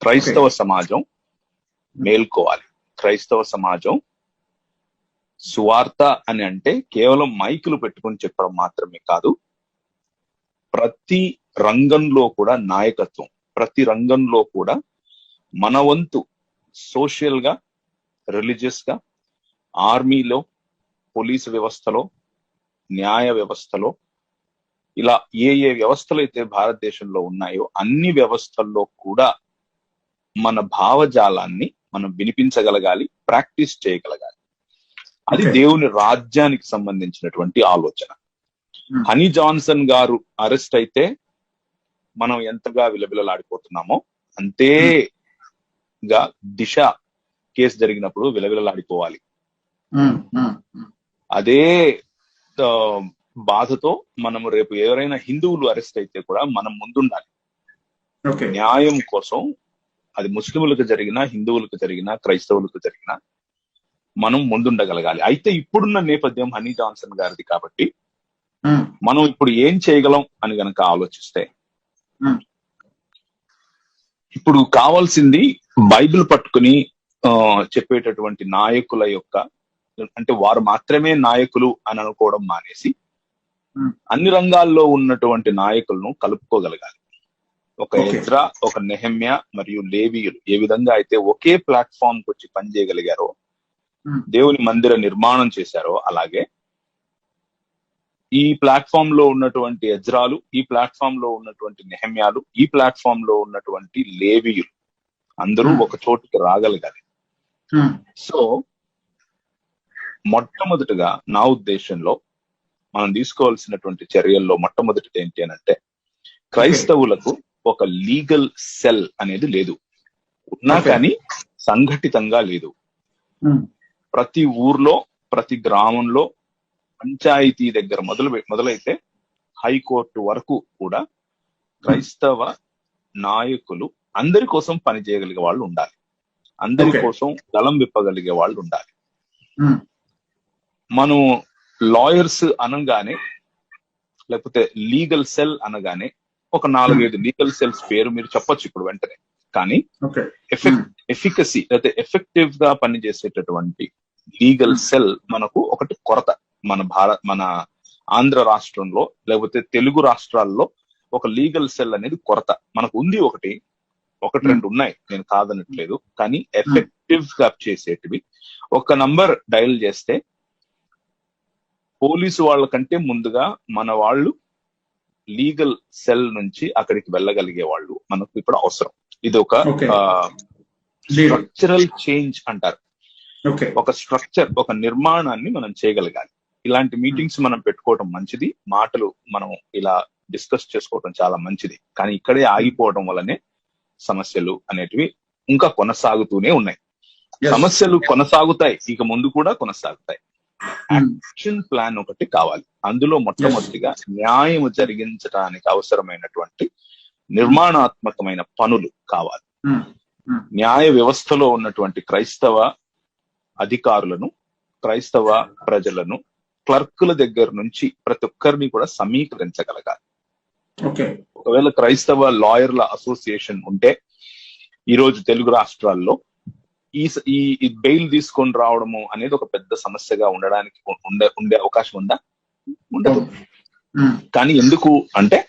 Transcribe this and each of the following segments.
క్రైస్తవ సమాజం మేల్కోవాలి. క్రైస్తవ సమాజం సువార్త అని అంటే కేవలం మైకులు పెట్టుకొని చెప్పడం మాత్రమే కాదు ప్రతి రంగంలో కూడా నాయకత్వం ప్రతి రంగంలో కూడా మన వంతు సోషల్గా రిలీజియస్గా ఆర్మీలో పోలీసు వ్యవస్థలో న్యాయ వ్యవస్థలో ఇలా ఏ ఏ వ్యవస్థలు అయితే భారతదేశంలో ఉన్నాయో అన్ని వ్యవస్థల్లో కూడా మన భావజాలాన్ని మనం వినిపించగలగాలి ప్రాక్టీస్ చేయగలగాలి అది. దేవుని రాజ్యానికి సంబంధించినటువంటి ఆలోచన Hmm. హనీ జాన్సన్ గారు అరెస్ట్ అయితే మనం ఎంతగా విలవిలలాడిపోతున్నామో అంతేగా దిశ కేసు జరిగినప్పుడు విలవిలలాడిపోవాలి ఉమ్. అదే బాధతో మనం రేపు ఎవరైనా హిందువులు అరెస్ట్ అయితే కూడా మనం ముందుండాలి న్యాయం కోసం అది ముస్లింలకు జరిగినా హిందువులకు జరిగినా క్రైస్తవులకు జరిగినా మనం ముందుండగలగాలి అయితే ఇప్పుడున్న నేపథ్యం హనీ జాన్సన్ గారిది కాబట్టి మనం ఇప్పుడు ఏం చేయగలం అని గనక ఆలోచిస్తే. ఇప్పుడు కావాల్సింది బైబిల్ పట్టుకుని చెప్పేటటువంటి నాయకుల యొక్క అంటే వారు మాత్రమే నాయకులు అని అనుకోవడం మానేసి. అన్ని రంగాల్లో ఉన్నటువంటి నాయకులను కలుపుకోగలగాలి ఒక. ఎజ్రా ఒక నెహమ్య మరియు లేవీయులు ఏ విధంగా అయితే ఒకే ప్లాట్ఫామ్కు వచ్చి పనిచేయగలిగారో. దేవుని మందిర నిర్మాణం చేశారో అలాగే ఈ ప్లాట్ఫామ్లో ఉన్నటువంటి ఎజ్రాలు ఈ ప్లాట్ఫామ్లో ఉన్నటువంటి నెహమ్యాలు ఈ ప్లాట్ఫామ్లో ఉన్నటువంటి లేవీయులు అందరూ. ఒక చోటుకి రాగలగాలి సో మొట్టమొదటిగా నా ఉద్దేశంలో మనం తీసుకోవాల్సినటువంటి చర్యల్లో మొట్టమొదటిది ఏంటి అని అంటే క్రైస్తవులకు ఒక లీగల్ సెల్ అనేది లేదు. ఉన్నా. కానీ సంఘటితంగా లేదు. ప్రతి ఊర్లో ప్రతి గ్రామంలో పంచాయతీ దగ్గర మొదలు మొదలైతే హైకోర్టు వరకు కూడా క్రైస్తవ నాయకులు అందరి కోసం పని చేయగలిగే వాళ్ళు ఉండాలి. అందరి. కోసం దళం విప్పగలిగే వాళ్ళు ఉండాలి. మనం లాయర్స్ అనగానే లేకపోతే లీగల్ సెల్ అనగానే ఒక నాలుగైదు లీగల్ సెల్స్ పేరు మీరు చెప్పొచ్చు ఇప్పుడు వెంటనే. కానీ ఎఫెక్ట్ ఎఫికసీ లేకపోతే ఎఫెక్టివ్గా పనిచేసేటటువంటి లీగల్ సెల్ మనకు ఒకటి కొరత. మన భారత్ మన ఆంధ్ర రాష్ట్రంలో లేకపోతే తెలుగు రాష్ట్రాల్లో ఒక లీగల్ సెల్ అనేది కొరత. మనకు ఉంది ఒకటి ఒకటి రెండు ఉన్నాయి. నేను కాదనట్లేదు. కానీ ఎఫెక్టివ్గా చేసేటివి. ఒక నంబర్ డయల్ చేస్తే పోలీసు వాళ్ళ కంటే ముందుగా మన వాళ్ళు లీగల్ సెల్ నుంచి అక్కడికి వెళ్ళగలిగే వాళ్ళు మనకు ఇప్పుడు అవసరం. ఇది ఒక. స్ట్రక్చరల్ చేంజ్ అంటారు. ఒక స్ట్రక్చర్ ఒక నిర్మాణాన్ని మనం చేయగలగాలి. ఇలాంటి మీటింగ్స్ మనం పెట్టుకోవడం మంచిది. మాటలు మనం ఇలా డిస్కస్ చేసుకోవడం చాలా మంచిది. కానీ ఇక్కడే ఆగిపోవడం వల్లనే సమస్యలు అనేటివి ఇంకా కొనసాగుతూనే ఉన్నాయి. సమస్యలు కొనసాగుతాయి. ఇక ముందు కూడా కొనసాగుతాయి. యాక్షన్ ప్లాన్ ఒకటి కావాలి. అందులో మొట్టమొదటిగా న్యాయం జరిగించడానికి అవసరమైనటువంటి నిర్మాణాత్మకమైన పనులు కావాలి. ఉమ్, ఉమ్, న్యాయ వ్యవస్థలో ఉన్నటువంటి క్రైస్తవ అధికారులను క్రైస్తవ ప్రజలను క్లర్కుల దగ్గర నుంచి ప్రతి ఒక్కరిని కూడా సమీకరించగలగాలి. ఓకే ఒకవేళ క్రైస్తవ లాయర్ల అసోసియేషన్ ఉంటే ఈ రోజు తెలుగు రాష్ట్రాల్లో ఈ ఈ బెయిల్ తీసుకొని రావడము అనేది ఒక పెద్ద సమస్యగా ఉండడానికి ఉండే ఉండే అవకాశం ఉందా? ఉండదు. కానీ ఎందుకు అంటే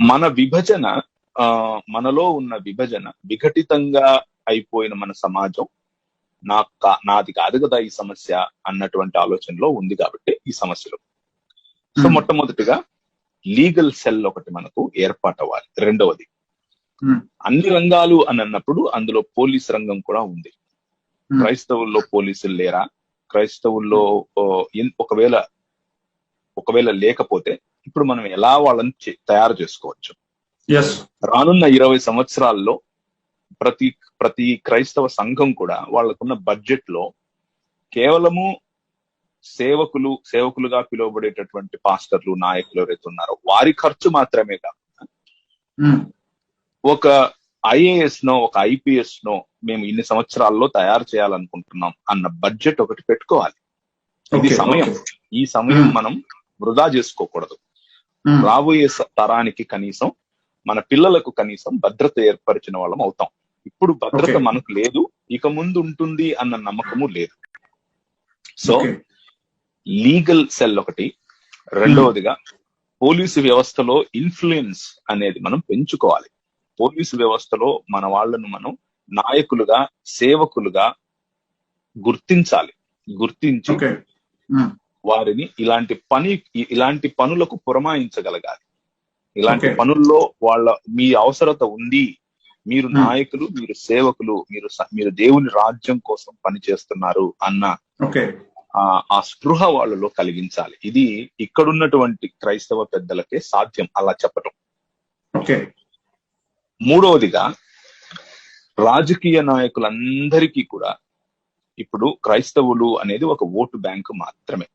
మన విభజన ఆ మనలో ఉన్న విభజన విఘటితంగా అయిపోయిన మన సమాజం నా కా- నాది కాదు కదా ఈ సమస్య అన్నటువంటి ఆలోచనలో ఉంది కాబట్టి ఈ సమస్యలు. సో. మొట్టమొదటిగా లీగల్ సెల్ ఒకటి మనకు ఏర్పాటవ్వాలి. రెండవది ఉమ్, అన్ని రంగాలు అని అన్నప్పుడు అందులో పోలీస్ రంగం కూడా ఉంది. Hmm. క్రైస్తవుల్లో పోలీసులు లేరా? క్రైస్తవుల్లో ఒకవేళ ఒకవేళ లేకపోతే ఇప్పుడు మనం ఎలా వాళ్ళని తయారు చేసుకోవచ్చు? రానున్న ఇరవై సంవత్సరాల్లో ప్రతి ప్రతి క్రైస్తవ సంఘం కూడా వాళ్ళకున్న బడ్జెట్లో కేవలము సేవకులు సేవకులుగా పిలువబడేటటువంటి పాస్టర్లు నాయకులు ఎవరైతే ఉన్నారో వారి ఖర్చు మాత్రమే కాకుండా ఉమ్, ఒక ఐఏఎస్ నో ఒక ఐపీఎస్ నో మేము ఇన్ని సంవత్సరాల్లో తయారు చేయాలనుకుంటున్నాం అన్న బడ్జెట్ ఒకటి పెట్టుకోవాలి. ఇది సమయం. ఈ సమయం. మనం వృధా చేసుకోకూడదు. రాబోయే తరానికి కనీసం మన పిల్లలకు కనీసం భద్రత ఏర్పరిచిన వాళ్ళం అవుతాం. ఇప్పుడు భద్రత. మనకు లేదు ఇక ముందు ఉంటుంది అన్న నమ్మకము లేదు. సో లీగల్ సెల్ ఒకటి రెండవదిగా పోలీసు వ్యవస్థలో ఇన్ఫ్లుయెన్స్ అనేది మనం పెంచుకోవాలి. పోలీసు వ్యవస్థలో మన వాళ్ళను మనం నాయకులుగా సేవకులుగా గుర్తించాలి. గుర్తించి వారిని ఇలాంటి పని ఇలాంటి పనులకు పురమాయించగలగాలి. ఇలాంటి. పనుల్లో వాళ్ళ మీ అవసరత ఉంది మీరు. నాయకులు మీరు సేవకులు మీరు మీరు దేవుని రాజ్యం కోసం పనిచేస్తున్నారు అన్న ఆ స్పృహ వాళ్ళలో కలిగించాలి. ఇది ఇక్కడున్నటువంటి క్రైస్తవ పెద్దలకే సాధ్యం అలా చెప్పటం. ఓకే. మూడవదిగా రాజకీయ నాయకులందరికీ కూడా ఇప్పుడు క్రైస్తవులు అనేది ఒక ఓటు బ్యాంకు మాత్రమే.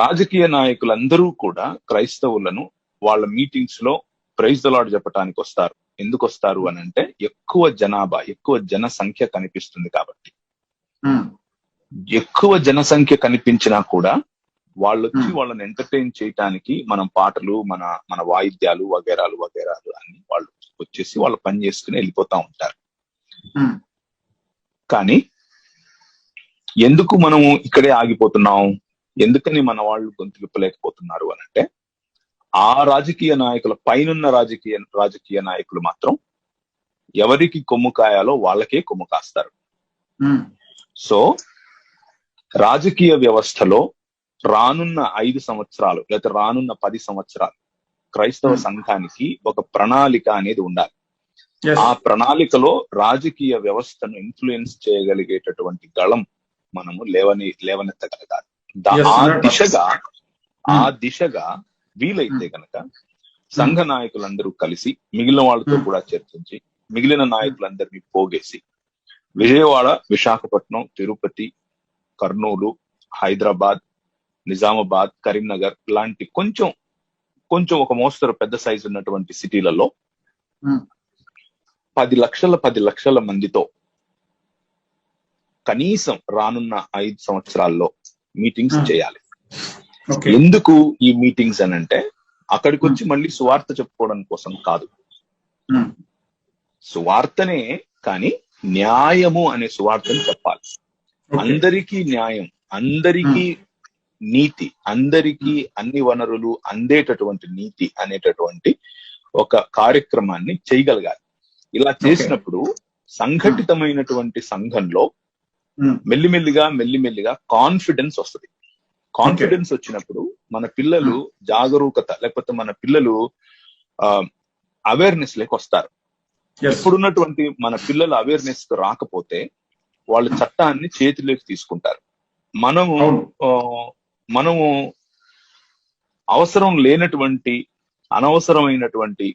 రాజకీయ నాయకులందరూ కూడా క్రైస్తవులను వాళ్ళ మీటింగ్స్లో ప్రైజ్ దలాడ్ చెప్పడానికి వస్తారు. ఎందుకు వస్తారు అని అంటే ఎక్కువ జనాభా ఎక్కువ జనసంఖ్య కనిపిస్తుంది కాబట్టి. ఎక్కువ జనసంఖ్య కనిపించినా కూడా వాళ్ళు వచ్చి. వాళ్ళని ఎంటర్టైన్ చేయటానికి మనం పాటలు మన మన వాయిద్యాలు వగేరాలు వగేరాలు అన్ని వాళ్ళు వచ్చేసి వాళ్ళ పని చేసుకుని వెళ్ళిపోతా ఉంటారు. కానీ ఎందుకు మనము ఇక్కడే ఆగిపోతున్నాం? ఎందుకని మన వాళ్ళు గొంతు విప్పలేకపోతున్నారు అని అంటే ఆ రాజకీయ నాయకుల పైనున్న రాజకీయ రాజకీయ నాయకులు మాత్రం ఎవరికి కొమ్ము కాయాలో వాళ్ళకే కొమ్ము కాస్తారు. సో రాజకీయ వ్యవస్థలో రానున్న ఐదు సంవత్సరాలు లేదా రానున్న పది సంవత్సరాలు క్రైస్తవ Hmm. సంఘానికి ఒక ప్రణాళిక అనేది ఉండాలి ఆ ప్రణాళికలో రాజకీయ వ్యవస్థను ఇన్ఫ్లుయెన్స్ చేయగలిగేటటువంటి గళం మనము లేవని లేవనెత్తగలగాలి ఆ. దిశగా ఆ Hmm. దిశగా వీలైతే గనక సంఘ నాయకులందరూ కలిసి మిగిలిన వాళ్ళతో Hmm. కూడా చర్చించి మిగిలిన నాయకులందరినీ పోగేసి విజయవాడ విశాఖపట్నం తిరుపతి కర్నూలు హైదరాబాద్ నిజామాబాద్ కరీంనగర్ లాంటి కొంచెం కొంచెం ఒక మోస్తరు పెద్ద సైజు ఉన్నటువంటి సిటీలలో Hmm. పది లక్షల పది లక్షల మందితో కనీసం రానున్న ఐదు సంవత్సరాల్లో మీటింగ్స్ Hmm. చేయాలి. ఎందుకు ఈ మీటింగ్స్ అని అంటే అక్కడికి వచ్చి మళ్ళీ సువార్త చెప్పుకోవడం కోసం కాదు. సువార్తనే కానీ న్యాయము అనే సువార్తని చెప్పాలి. అందరికీ న్యాయం అందరికీ నీతి అందరికీ అన్ని వనరులు అందేటటువంటి నీతి అనేటటువంటి ఒక కార్యక్రమాన్ని చేయగలగాలి. ఇలా చేసినప్పుడు సంఘటితమైనటువంటి సంఘంలో మెల్లిమెల్లిగా మెల్లిమెల్లిగా కాన్ఫిడెన్స్ వస్తుంది. కాన్ఫిడెన్స్ వచ్చినప్పుడు మన పిల్లలు జాగరూకత లేకపోతే మన పిల్లలు అవేర్నెస్ లేక వస్తారు. Yes, ఇప్పుడున్నటువంటి మన పిల్లల అవేర్నెస్ రాకపోతే వాళ్ళు చట్టాన్ని చేతిలోకి తీసుకుంటారు. మనము మనము అవసరం లేనటువంటి అనవసరమైనటువంటి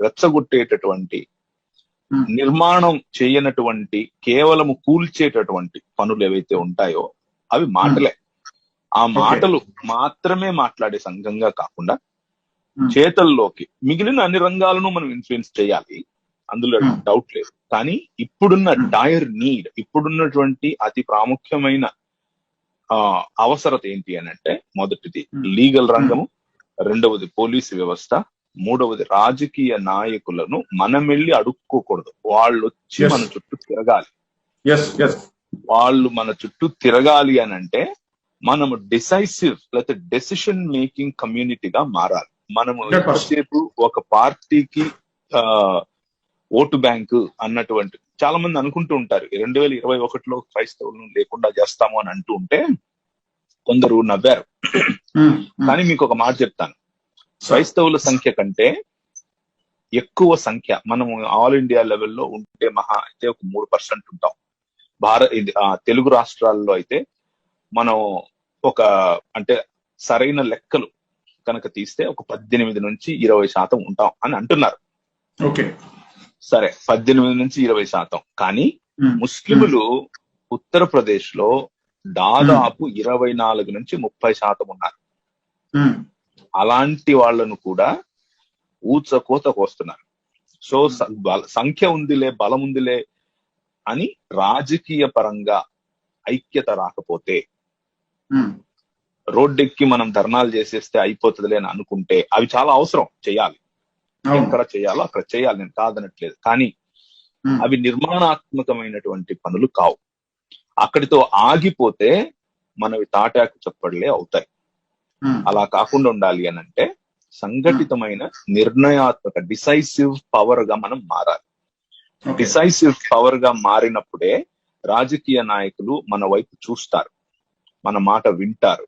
రెచ్చగొట్టేటటువంటి ఉమ్, నిర్మాణం చేయనటువంటి కేవలము కూల్చేటటువంటి పనులు ఏవైతే ఉంటాయో అవి మాటలే ఆ మాటలు మాత్రమే మాట్లాడే సంఘంగా కాకుండా Hmm. చేతల్లోకి మిగిలిన అన్ని రంగాలను మనం ఇన్ఫ్లుయెన్స్ చేయాలి అందులో Hmm. డౌట్ లేదు కానీ ఇప్పుడున్న Hmm. డైర్ నీడ్ ఇప్పుడున్నటువంటి అతి ప్రాముఖ్యమైన అవసరత ఏంటి అని అంటే మొదటిది. లీగల్ రంగము రెండవది పోలీసు వ్యవస్థ మూడవది రాజకీయ నాయకులను మనం వెళ్ళి అడుక్కోకూడదు వాళ్ళు వచ్చి. మన చుట్టూ తిరగాలి వాళ్ళు మన చుట్టూ తిరగాలి అని అంటే మనము డిసైసివ్ లేకపోతే డెసిషన్ మేకింగ్ కమ్యూనిటీగా మారాలి మనము 100%. ఎంతసేపు ఒక పార్టీకి ఓటు బ్యాంకు అన్నటువంటి చాలా మంది అనుకుంటూ ఉంటారు. రెండు వేల ఇరవై ఒకటిలో క్రైస్తవులను లేకుండా చేస్తాము అని అంటూ ఉంటే కొందరు నవ్వారు. కానీ మీకు ఒక మాట చెప్తాను. క్రైస్తవుల సంఖ్య కంటే ఎక్కువ సంఖ్య మనము ఆల్ ఇండియా లెవెల్లో ఉంటే మహా అయితే ఒక మూడు పర్సెంట్ ఉంటాం. భారత్ తెలుగు రాష్ట్రాల్లో అయితే మనం ఒక అంటే సరైన లెక్కలు కనుక తీస్తే ఒక పద్దెనిమిది నుంచి ఇరవై శాతం ఉంటాం అని అంటున్నారు. ఓకే. సరే పద్దెనిమిది నుంచి ఇరవై శాతం. కానీ ముస్లిములు ఉత్తరప్రదేశ్లో దాదాపు ఇరవై నాలుగు నుంచి ముప్పై శాతం ఉన్నారు. అలాంటి వాళ్ళను కూడా ఊచకోత కోస్తున్నారు. సో సంఖ్య ఉందిలే బలం ఉందిలే అని రాజకీయ పరంగా ఐక్యత రాకపోతే రోడ్డెక్కి మనం ధర్నాలు చేసేస్తే అయిపోతుందిలే అని అనుకుంటే అవి చాలా అవసరం చేయాలి. ఎక్కడ చేయాలో అక్కడ చేయాలి నేను కాదనట్లేదు. కానీ అవి నిర్మాణాత్మకమైనటువంటి పనులు కావు. అక్కడితో ఆగిపోతే మనవి తాటాకు చప్పడలే అవుతాయి. అలా కాకుండా ఉండాలి అని అంటే సంఘటితమైన నిర్ణయాత్మక డిసైసివ్ పవర్గా మనం మారాలి. డిసైసివ్ పవర్గా మారినప్పుడే రాజకీయ నాయకులు మన వైపు చూస్తారు. మన మాట వింటారు.